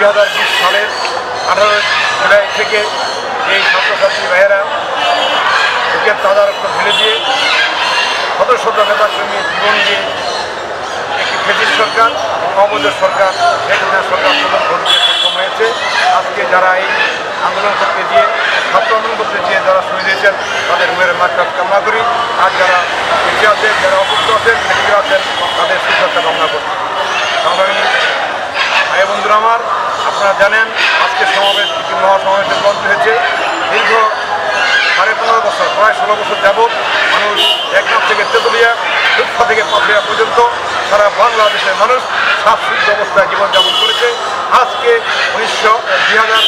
দুই হাজার বিশ সালের আঠারো জুলাই থেকে এই ছাত্রছাত্রী ভাইয়েরা বুকের তাজা ঢেলে দিয়ে শত শত নেতা কর্মী জীবন দিয়ে একটি ফেসিস সরকার অবৈধ সরকার হাসিনা সরকার প্রদান করতে সক্ষম হয়েছে। আজকে যারা এই আন্দোলন করতে গিয়ে, ছাত্র আন্দোলন করতে গিয়ে যারা শহীদ হয়েছেন, তাদের মেয়ের মাত্রা কামনা করি। আর যারা বেঁচে আছেন, যারা অসুস্থ আছেন মেডিকেল আছেন, তাদের সুস্বাস্থ্য কামনা করি। সংগ্রামী ভাই বন্ধুরা আমার আপনারা জানেন, আজকে সমাবেশ একটি মহাসমাবেশের মঞ্চ হয়েছে? দীর্ঘ সাড়ে পনেরো বছর, প্রায় ষোলো বছর যাবৎ মানুষ একনাথ থেকে তেতুলিয়া দুঃখা থেকে পাথরিয়া পর্যন্ত সারা বাংলাদেশের মানুষ সাবসুদ্ধ অবস্থায় জীবনযাপন করেছে। আজকে উনিশশো দুই হাজার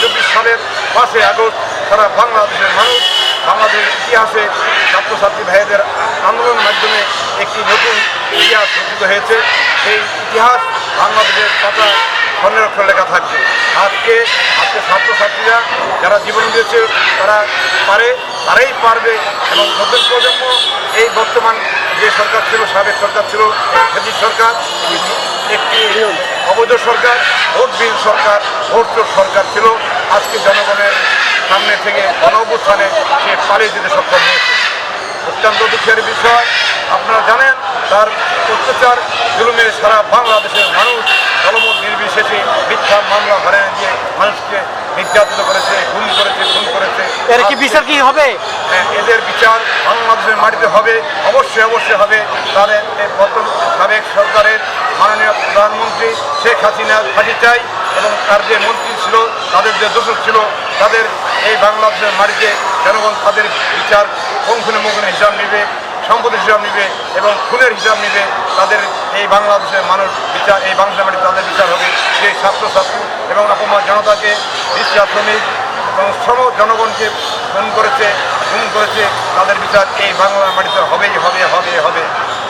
চব্বিশ সালের পাঁচই আগস্ট সারা বাংলাদেশের মানুষ বাংলাদেশের ইতিহাসে ছাত্রছাত্রী ভাইদের আন্দোলনের মাধ্যমে একটি নতুন ইতিহাস রচিত হয়েছে। সেই ইতিহাস বাংলাদেশের পাতা স্বর্ণের অক্ষর লেখা থাকবে। আজকে আজকে ছাত্রছাত্রীরা যারা জীবন দিয়েছে, তারা পারে, তারাই পারবে এবং নতুন প্রজন্ম এই বর্তমান যে সরকার ছিল, সাবেক সরকার ছিল ফেজি সরকার, একটি অবৈধ সরকার ভোটবিহীন সরকার ভোটচোর সরকার ছিল, আজকে জনগণের সামনে থেকে গণ অভ্যুত্থানে সে পালিয়ে যেতে সক্ষম হয়েছে। অত্যন্ত দুঃখের বিষয়, আপনারা জানেন, তার অত্যাচার জুলুমে সারা বাংলাদেশের মানুষ মামলা হারিয়ে দিয়ে মানুষকে নির্যাতিত করেছে খুন করেছে খুন করেছে এর কি বিচার কি হবে? হ্যাঁ, এদের বিচার বাংলাদেশের মাটিতে হবে অবশ্যই অবশ্যই হবে। তাদের এই বর্তমান সাবেক সরকারের মাননীয় প্রধানমন্ত্রী শেখ হাসিনা ফাঁসি চাই এবং তার যে মন্ত্রী ছিল তাদের যে দোষক ছিল তাদের এই বাংলাদেশের মাটিতে জনগণ তাদের বিচার কঙ্খনে মুখনে হিসাব নেবে সম্পদের হিসাব নেবে এবং খুনের হিসাব নেবে তাদের এই বাংলাদেশের মানুষ বিচার, এই বাংলা মাটিতে তাদের বিচার হবে, সেই ছাত্রছাত্রী এবং অপমান জনতাকে রিক্সা শ্রমিক এবং শ্রম জনগণকে খুন করেছে খুন করেছে, তাদের বিচার এই বাংলা মাটিতে হবেই, হবে হবে হবে।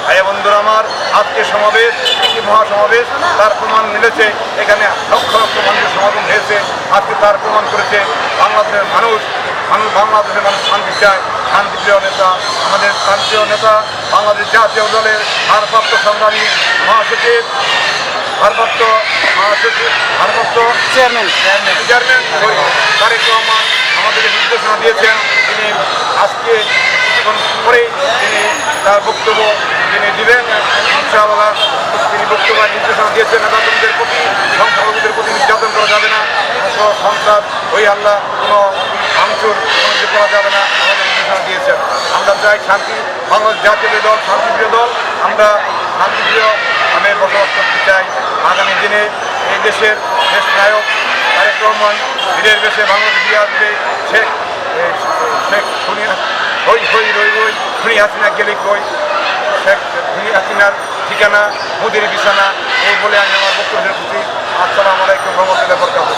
ভাই বন্ধুরা আমার, আজকে সমাবেশ, একটি মহাসমাবেশ, তার প্রমাণ মিলেছে, এখানে লক্ষ লক্ষ মানুষের সমাগম হয়েছে, আজকে তার প্রমাণ করেছে বাংলাদেশের মানুষ মানুষ, বাংলাদেশের মানুষ শান্তি চায়, শান্তিপ্রিয় নেতা, আমাদের শান্তিপ্রিয় নেতা, বাংলাদেশ জাতীয় দলের ভারপ্রাপ্ত সংগ্রামী মহাসচিব ভারপ্রাপ্ত মহাসচিব ভারপ্রাপ্ত চেয়ারম্যান। চেয়ারম্যান তারেক রহমান আমাদেরকে নির্দেশনা দিয়েছেন। তিনি আজকে কিছুক্ষণ পরেই তিনি তার বক্তব্য তিনি দিবেন। ইনশাআল্লাহ তিনি বক্তব্য নির্দেশনা দিয়েছেন। নেতাকর্মীদের প্রতি সংখ্যালঘুদের প্রতি নির্যাতন করা যাবে না। কোনো সন্ত্রাস ওই আল্লাহ কোনো ভাঙচুর কোনো কিছু করা যাবে না। আমাদের নির্দেশনা দিয়েছেন। আমরা চাই শান্তি বাংলাদেশ জাতীয় দল শান্তিপ্রিয় দল। আমরা শান্তিপ্রিয় আমি করতে চাই, আগামী দিনে এই দেশের দেশ নায়ক তারেক রহমান ফিরে দেশে বাংলাদেশ ফিরে আসবে। শেখ শেখ খুনিয়া হই হই, রই রই শুনি হাসিনা, গেলে কই? শেখ শুনি হাসিনার ঠিকানা, মুদির বিছানা, এই বলে আমি আমার বক্তব্যের আসসালামু আলাইকুম, রহমতুল্লাহ বরকাত